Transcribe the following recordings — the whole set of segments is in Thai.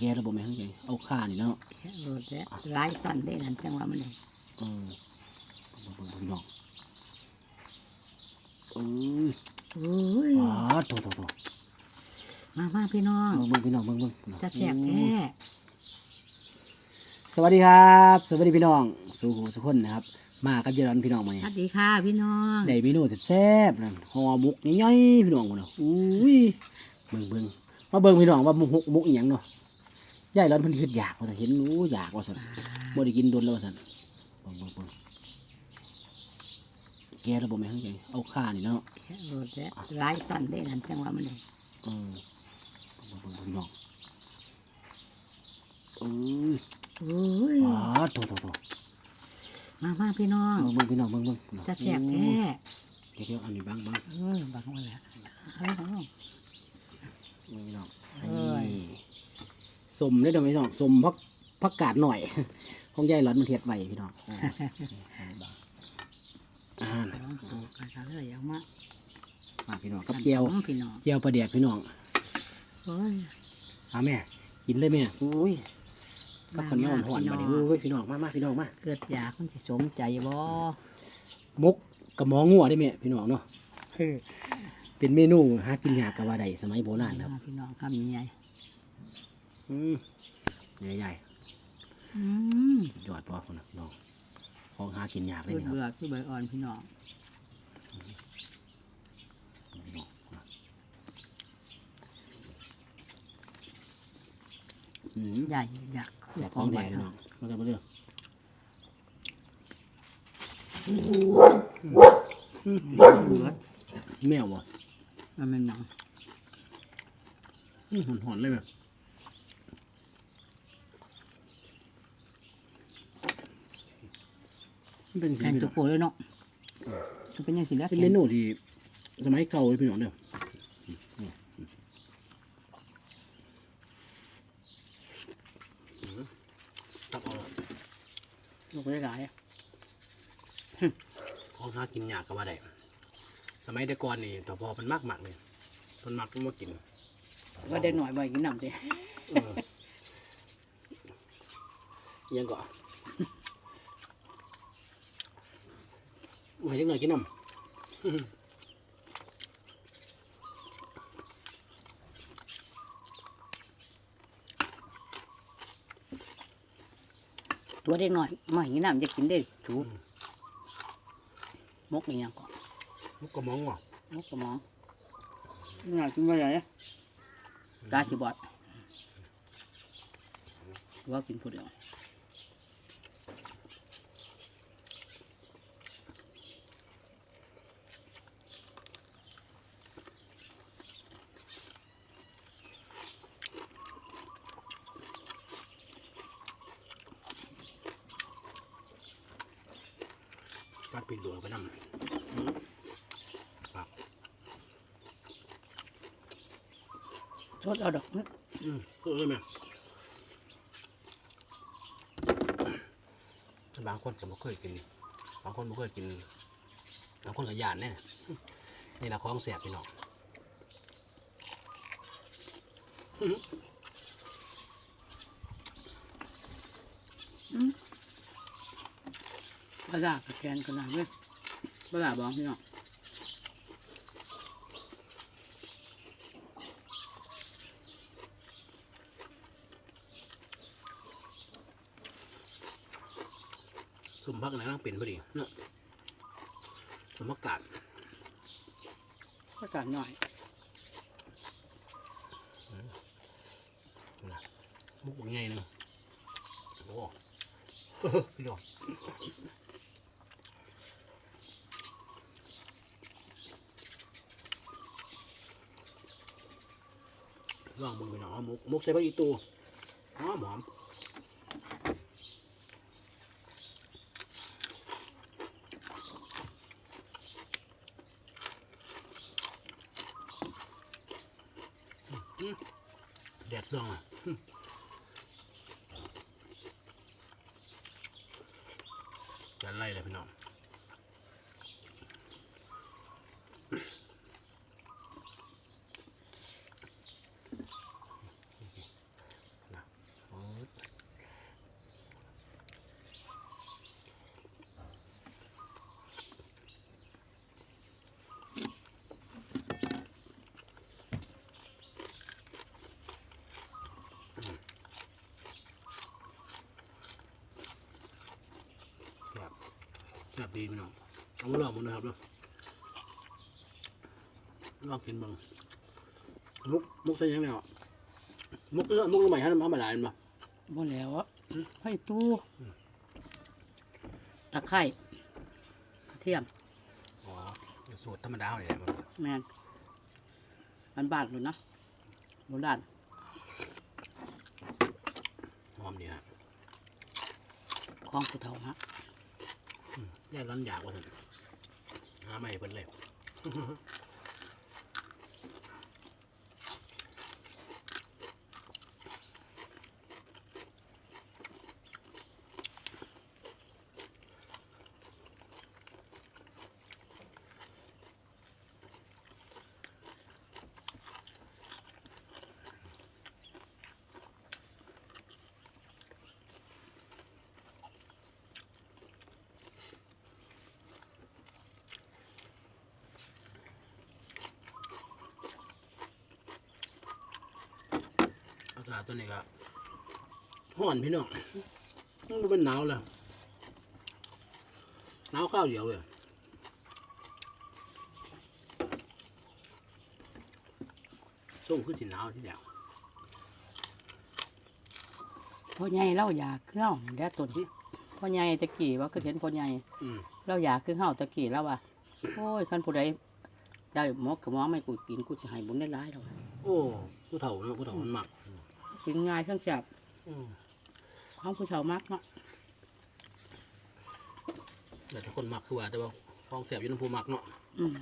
แกระบบแม่ทั้งใจเอาข้านี่เนาะแค่รถแล้วหลายสั่นได้นั่นจังว่ามันเลยเออเบิ่งๆพี่น้องเอ้ยโอ้ยอ๋อโถโถโถมามาพี่น้องเบิ่งๆพี่น้องเบิ่งเบิ่งจะแสบแท้สวัสดีครับ สวัสดีพี่น้องสู่หูสุกคนนะครับ มากับเยายรอนพี่น้องมาสเนี่ยวัสดีค่ะพี่น้องได้เมนูแซ่บๆนั่นห่อหมกย่อยๆพี่น้องพุ่นน่ะอุ้ยเบิ่งเบิ่งมาเบิ่งพี่น้องว่ามุกมุกมุกอีหยังเนาะ ยายรอนเพิ่นคิดอยากว่าซั่นเห็นหนูอยากว่าซั่นบ่ได้กินโดนแล้วว่าซั่นเบิ่งเบิ่งเบิ่งแกระบบแม่ทั้งใจเอาข้านี่เนาะแค่รถแล้วหลายสั่นได้นั่นจังว่ามันเลยเออเบิ่งเบิ่งพี่น้องเอ้ยโอ้ยอ๋อโถโถโถมามาพี่น้องเบิ่งเบิ่งพี่น้องเบิ่งเบิ่งจะแสบแท้เดี๋ยวเดี๋ยวอันนี้บ้างบ้างเออบังว่าแล้วเอาเอาเบิ่งพี่น้องเอ้ยนี่ สมได้อเดี๋ยวพี่น้องสมพักพักกาดหน่อยของยายหลอนมันเทียดไว้พี่น้องอ่าอ่าเอาเอาเอาเลยเอามามาพี่น้องกับเจียวพี่น้องเจียวปลาเดียกพี่น้องโอ้ยเอาแม่กินเลยแม่อุ้ยกับข้าวเหนียวมาห่อนๆมาดิพี่น้องอุ้ยพี่น้องมามาพี่น้องมาเกิดอยากมันสิสมใจบ่มกกับหมองัวได้แม่พี่น้องเนาะเป็นเมนูหากินยากกับว่าใดสมัยโบราณครับมาพี่น้องคำใหญ่อืม ใหญ่ๆอืมๆยอดพอคนนะพี่น้องของหากินยากเลยเบื่อนี่ครับเบื่อคือใบอ่อนพี่น้องพี่น้องอืมใหญ่อยากแสบของแดงพี่น้องมากันมาเรื่องเบื่อแมวบ่มันเป็นหนังอื้อหอนๆเลยแบบมัน เป็นสีแข่งพี่จุน้องโกเลยเนาะจะเป็นยังสิแล้วเป็นเมนูที่สมัยเก่าเลยพี่น้องเด้อตับเอาลูกหลายๆอะของหากินยากก็ว่าได้สมัยแต่ก่อนนี่แต่พอมันมากมากๆเลยมันมักมันมากินว่าเด็กหน่อยบ่อยกินน้ำดิเออยังก่อน มาจังหน่อยกินน้ำตัวเด็กหน่อยบ่อยกินน้ำจะกินได้ถูกมกอีกอย่างก่อนมันก็มองว่ะมกกระมองน่ากินว่าไงตาจีบอดว่ากินผู้เดียว ปิดดวงไปน้ำครับชดเอาดอกอืมก็เลยแม่บางคนก็ไม่เคยกิน บางคนไม่เคยกิน บางคนก็ยานแน่นี่แหละของแสบพี่น้อง ปลาดากับแกนกันนะเว้ยปลาดาบอกพี่น้องสมพักไหนนั่งเป็นพอดีเนาะสมพักกาดปลาดาหน่อยมุกเป็นไงเนาะโอ้พี่น้อง ลองมึงไปหน่อมุกมุกใส่ใบอีตูหอมหอมอืมแดดซองอะจะไล่เลยพี่น้อง ดีพี่น้องเอามาลองมันนะครับเนาะลองกินเบ้างมุกมุกใส่ยังไงอะมุกเออมุกใหม่ให้มันมาหลายมั้ยบ่แล้วอะให้ตู้ตะไคร้กระเทียมอ๋อสูตรธรรมดาเลยแหละมันแมนมันบาดเลยนะโบราณหอมดีฮะของผู้เฒ่าฮะ แย่ร้อนอยากว่าสิหาไม่เพิ่นเลย ตัวนี้ก็ร้อนพี่น้องมันเป็นหนาวแล้วหนาวข้าวเดียวเลยส่งขึ้นสิหนาวที่เดียวพ่อใหญ่เล่าอยากคือเฮาแด้ตัวนี้พ่อใหญ่ตะกี้ว่าก็เห็นพ่อใหญ่อืม เราอยากคือเฮาตะกี้แล้วว่าโอ้ยคันผู้ใดได้หมอกกับหมอไม่กูกินกูสิให้บุญได้หลายดอกโอ้ผู้เฒ่าเนาะผู้เฒ่ามันมัก กินง่ายทั้งแซ่บอืมห้องผู้เฒ่ามากเนาะแต่ถ้าคนมักคือว่าแต่ว่าฟองแสบอยู่น้ำผู้มักเนาะอืม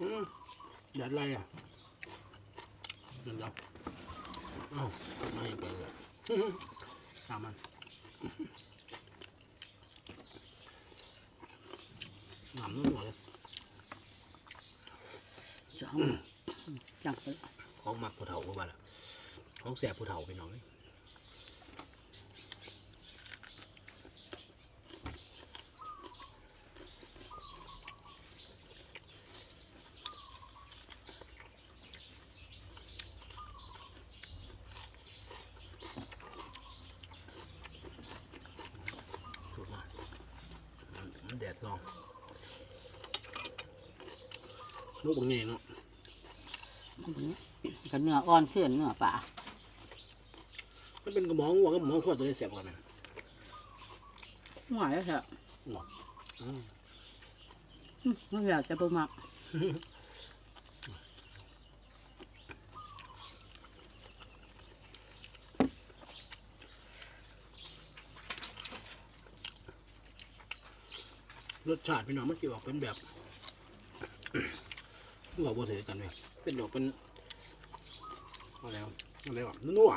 อืมหยัดอะไรอะนั่นจ้ะเอ้าไม่ไปเลย ตามมันหนำนุ่มหน่อยเลยสองจังเลยของมักผู้เฒ่าก็ว่าละของแสบผู้เฒ่าไปหน่อยถูกมามัน มันแดดซองลูกบางไงเนาะกันเนื้ออ่อนขึ้นเนื้อป่ามันเป็นกระหมองวัวกระหมองขวดตัวได้เสียบกันนะหวานแล้วเถอะหรออืมอืมไม่อยากจะบ่มัก รสชาติพี่น้องมันจะออกเป็นแบบเราบ่ถือกันเลยเป็นดอกเป็นอะไรวะอะไรวะนัว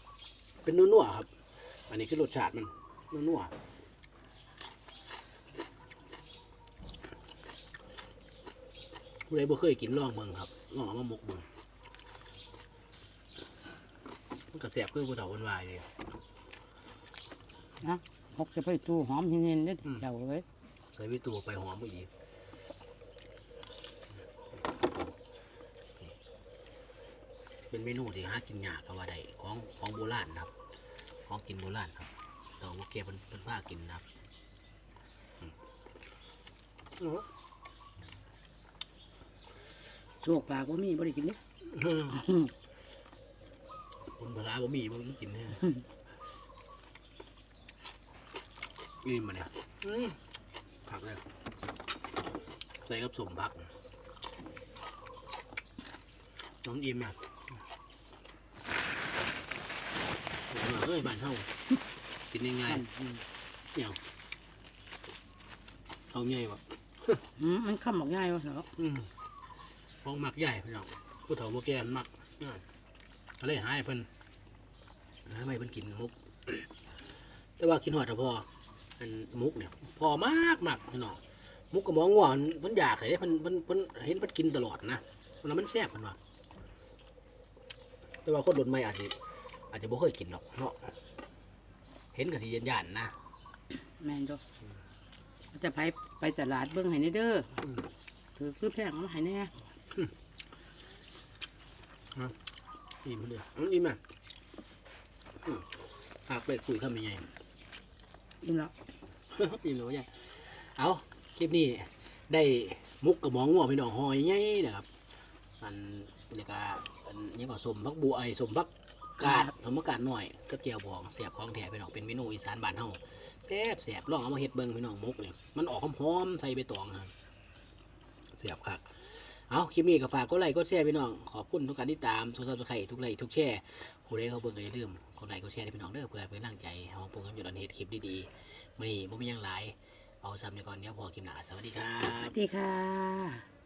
ๆเป็นนัวๆครับ อันนี้คือรสชาติมันนัวๆผู้ใดบ่เคยกินลองเบิ่งครับลองเอามาหมกเบิ่งมันก็แซ่บคือผู้เฒ่าคนวายเลยนะหกจะไปตู้หอมเย็นๆเด้ออืมเจ้าเลย ใส่วิตูไปหอมไปอีกเป็นเมนูที่หากินยากก็ว่าได้ของของโบราณครับ ของกินโบราณครับแต่ว่าแกเป็นเป็นผ้ากินนะครับอืมโชคปากว่ามีบ่ได้กินเด้คนภาษาบ่มีบ่มีกินเนี่ยอิ่มมาเนี่ยอืม ผักเลยใส่กับสมผักน้องอิ่มเนี่ยเอ้ยบ้านเฮากินง่ายๆเนี่ยเอาใหญ่วะอืมมันคำบอกง่ายวะเหรออืมของหมักใหญ่พี่น้องผู้เฒ่าผู้แก่มันมักง่ายก็เลยหายเพิ่นหาไม่เพิ่นกินมุก แต่ว่ากินหอดแต่พอ อันมุกเนี่ยพอมากมากพี่น้องมุกกับหมองว่าเพิ่นอยากให้เพิ่นเพิ่นเพิ่นเห็นเพิ่นกินตลอดนะมันมันแซ่บเพิ่นว่าแต่ว่าคนรุ่นใหม่อาจจะอาจจะบ่เคยกินหรอกเนาะเห็นก็สิยันยันๆนะแม่นจ้ะจะไปไปตลาดเบิ่งให้นี่เด้ออืมถือคือแพงเอามาให้แน่อิ่มเลยอันอิ่มอะอืมหากไปคุยคำยังไง อิ่มแล้วอิ่มเลยว่าไงเอาคลิปนี้ได้มุกกับหมองงัวพี่น้องหอยใหญ่นะครับอันนี่ก็อันนี้ก็สมพักบัวไอสมพักกาดสมพักกาดหน่อยก็เจียวบองเสียบของแถพี่น้องเป็นเมนูอีสานบ้านเฮาแซ่บแซ่บลองเอามาเฮ็ดเบิ่งพี่น้องมุกนี่มันออกหอมๆใส่ใบตองครับเสียบคัก เอาคลิปนี้ก็ฝากกดไลค์กดแชร์พี่น้องขอบคุณทุกการที่ตามสนใจทุกใครทุกไลค์ทุกแชร์ผู้ใดเขาเบิ่งก็อย่าลืมกดไลค์กดแชร์ให้พี่น้องเด้อเพื่อเป็นกำลังใจของผมกับอยู่ดันเฮ็ดคลิปดีๆมื้อนี้บ่มีหยังหลายเอาซ้ำในก่อนเดี๋ยวพอคลิปหน้าสวัสดีครับ สวัสดีค่ะ